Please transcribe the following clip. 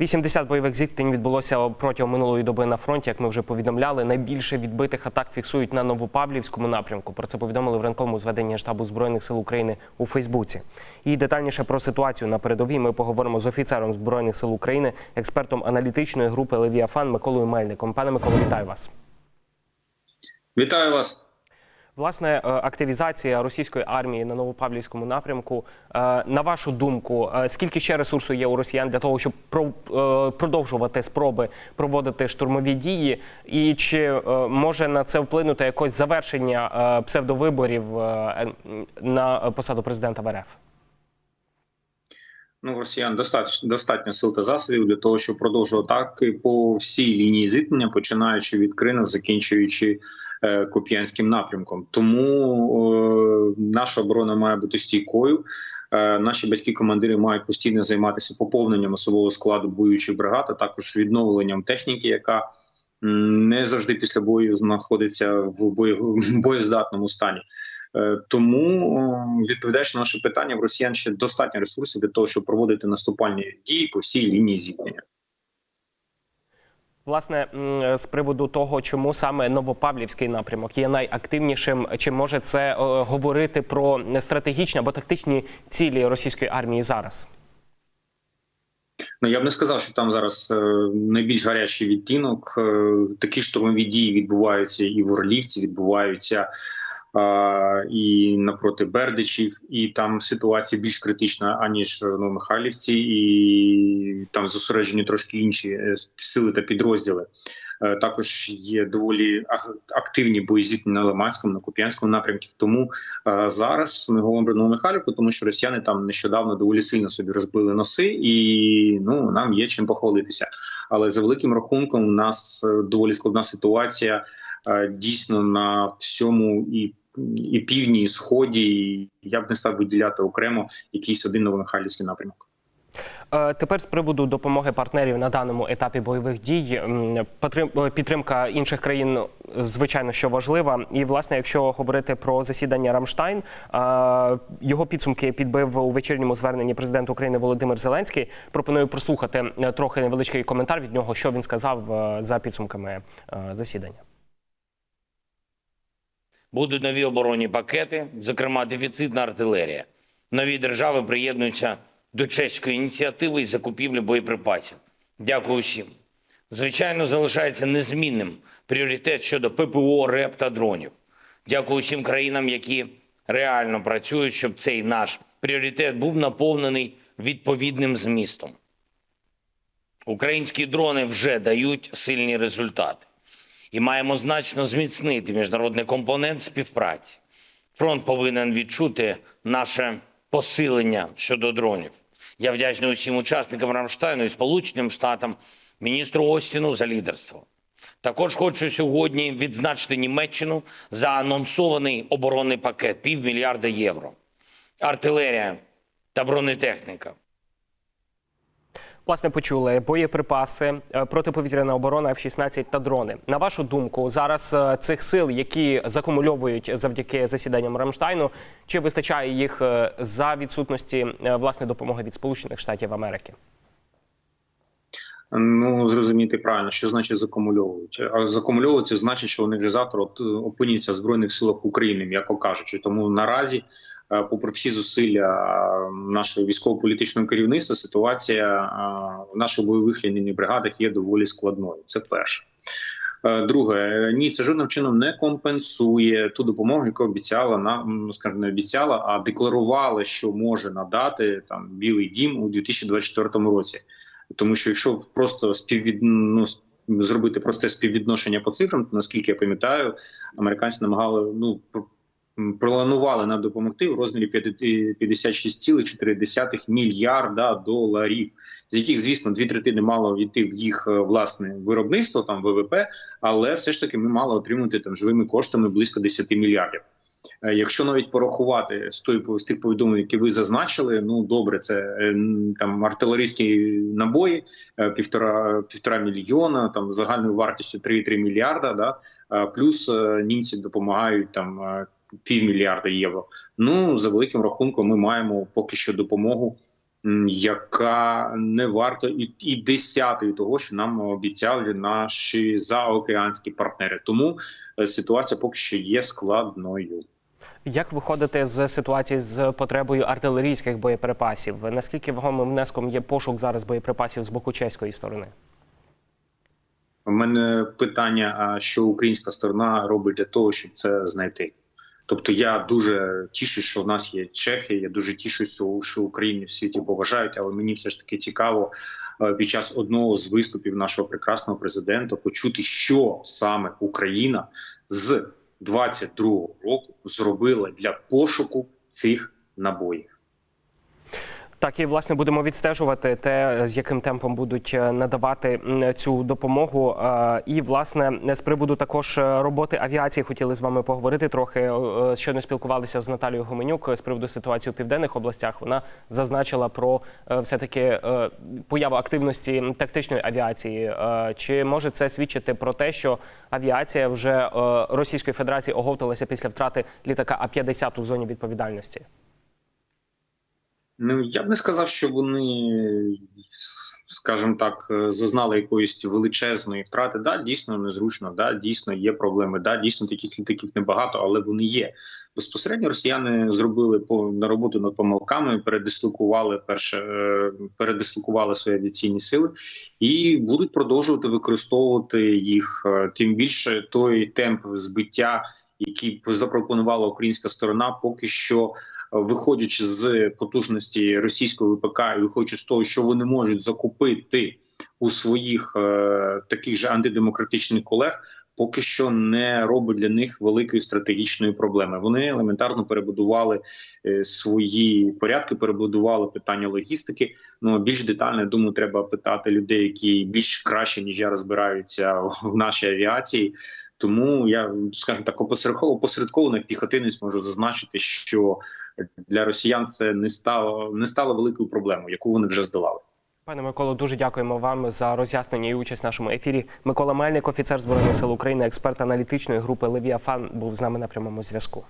80 бойових зіткнень відбулося протягом минулої доби на фронті. Як ми вже повідомляли, найбільше відбитих атак фіксують на Новопавлівському напрямку. Про це повідомили в ранковому зведенні штабу збройних сил України у Фейсбуці. І детальніше про ситуацію на передовій ми поговоримо з офіцером збройних сил України, експертом аналітичної групи Левіафан Миколою Мельником. Пане Миколо, вітаю вас. Вітаю вас. Власне, е, активізація російської армії на Новопавлівському напрямку. е, На вашу думку, е, скільки ще ресурсу є у росіян для того, щоб про- продовжувати спроби проводити штурмові дії? І чи може на це вплинути якось завершення псевдовиборів на посаду президента в РФ? Ну, в росіян достатньо достатньо сил та засобів для того, щоб продовжувати атаки по всій лінії зіткнення, починаючи від Крину, закінчуючи е, Куп'янським напрямком. Тому е, наша оборона має бути стійкою. Е, наші батьки командири мають постійно займатися поповненням особового складу воюючих бригад, а також відновленням техніки, яка не завжди після бою знаходиться в боєздатному стані. Е, Тому, о, відповідаючи на наше питання, в росіян ще достатньо ресурсів для того, щоб проводити наступальні дії по всій лінії зіткнення. Власне, з приводу того, чому саме Новопавлівський напрямок є найактивнішим, чи може це е, говорити про стратегічні або тактичні цілі російської армії зараз? Ну я б не сказав, що там зараз е, найбільш гарячий відтінок. Е, такі штурмові дії відбуваються і в Орлівці, відбуваються і напроти Бердичів, і там ситуація більш критична аніж ну, Михайлівці, і там зосереджені трошки інші е, сили та підрозділи. Е, Також є доволі активні бої зіткнення на Лиманському, на Куп'янському напрямку. Тому е, зараз ми говоримо про Новомихайлівку, тому що росіяни там нещодавно доволі сильно собі розбили носи, і ну нам є чим похвалитися. Але за великим рахунком, у нас е, доволі складна ситуація дійсно на всьому і. І півдні, і сході, і я б не став виділяти окремо якийсь один новомихайлівський напрямок. Е, Тепер з приводу допомоги партнерів на даному етапі бойових дій е, підтримка інших країн, ну, звичайно, що важлива. І власне, якщо говорити про засідання Рамштайн, е, його підсумки підбив у вечірньому зверненні президент України Володимир Зеленський. Пропоную прослухати е, трохи невеличкий коментар від нього, що він сказав е, за підсумками е, засідання. Будуть нові оборонні пакети, зокрема дефіцитна артилерія. Нові держави приєднуються до чеської ініціативи із закупівлі боєприпасів. Дякую всім. Звичайно, залишається незмінним пріоритет щодо ППО, РЕП та дронів. Дякую всім країнам, які реально працюють, щоб цей наш пріоритет був наповнений відповідним змістом. Українські дрони вже дають сильні результати і маємо значно зміцнити міжнародний компонент співпраці. Фронт повинен відчути наше посилення щодо дронів. Я вдячний усім учасникам Рамштайну і Сполученим Штатам, міністру Остіну за лідерство. Також хочу сьогодні відзначити Німеччину за анонсований оборонний пакет півмільярда євро, артилерія та бронетехніка. Власне, почули боєприпаси, е, протиповітряна оборона F-16 та дрони. На вашу думку, зараз е, цих сил, які закумульовують завдяки засіданням Рамштайну, чи вистачає їх е, за відсутності власне допомоги від Сполучених Штатів Америки? Ну зрозуміти правильно, що значить закумульовують. А закумульовують це значить, що вони вже завтра опиняться в збройних силах України, м'яко кажучи. Тому наразі, попри всі зусилля е, нашого військово-політичного керівництва, ситуація е, в наших бойових лінійних бригадах є доволі складною. Це перше. Е, Друге, е, ні, це жодним чином не компенсує ту допомогу, яку обіцяла на ну, скажімо, не обіцяла, а декларувала, що може надати там Білий Дім у 2024 році. Тому що якщо просто співвід... ну, зробити просте співвідношення по цифрам, то наскільки я пам'ятаю, американці намагали ну планували нам допомогти в розмірі 56,4 мільярда доларів, з яких, звісно, дві третини мало війти в їх е, власне виробництво, там ВВП, але все ж таки ми мали отримати там живими коштами близько 10 мільярдів. Е, Якщо навіть порахувати з тої з тих повідомлень, які ви зазначили, ну добре, це е, там артилерійські набої, е, півтора півтора мільйона, там загальною вартістю 3,3 мільярда. Да, Е, плюс е, німці допомагають там е, півмільярда євро. Ну за великим рахунком, ми маємо поки що допомогу яка не варта і, і десятої того, що нам обіцяли наші заокеанські партнери. Тому е, ситуація поки що є складною. Як виходити з ситуації з потребою артилерійських боєприпасів? Наскільки вагомим внеском є пошук зараз боєприпасів з боку чеської сторони? У мене питання: а що українська сторона робить для того, щоб це знайти? Тобто я дуже тішусь, що в нас є Чехи. Я дуже тішусь, що Україні в світі поважають, але мені все ж таки цікаво е, під час одного з виступів нашого прекрасного президента почути, що саме Україна з 22-го року зробила для пошуку цих набоїв. Так, і власне будемо відстежувати те, з яким темпом будуть е, надавати цю допомогу. Е, І власне з приводу також е, роботи авіації хотіли з вами поговорити трохи. Щойно спілкувалися з Наталією Гоменюк з приводу ситуації у південних областях. Вона зазначила про все таки появу активності тактичної авіації. Чи може це свідчити про те, що авіація вже Російської Федерації оговталася після втрати літака А 50 у зоні відповідальності? Ну я б не сказав, що вони, скажімо так, зазнали якоїсь величезної втрати. Да, дійсно незручно, да, дійсно є проблеми. Да, дійсно таких літаків небагато, але вони є. Безпосередньо росіяни зробили по на роботу над помилками, передислокували перше, е, передислокували свої авіаційні сили і будуть продовжувати використовувати їх. Е, Тим більше той темп збиття, який запропонувала українська сторона, поки що виходячи з потужності російського ВПК і виходячи з того, що вони можуть закупити у своїх е, таких же антидемократичних колег, поки що не робить для них великої стратегічної проблеми. Вони елементарно перебудували е, свої порядки, перебудували питання логістики. Ну більш детально я думаю, треба питати людей, які більш краще ніж я розбираються в нашій авіації. Тому я скажімо так, опосередково посередковано піхотинець можу зазначити, що для росіян це не стало не стало великою проблемою, яку вони вже здолали. Пане Миколо, дуже дякуємо вам за роз'яснення і участь в нашому ефірі. Микола Мельник, офіцер збройних сил України, експерт аналітичної групи Левіафан, був з нами на прямому зв'язку.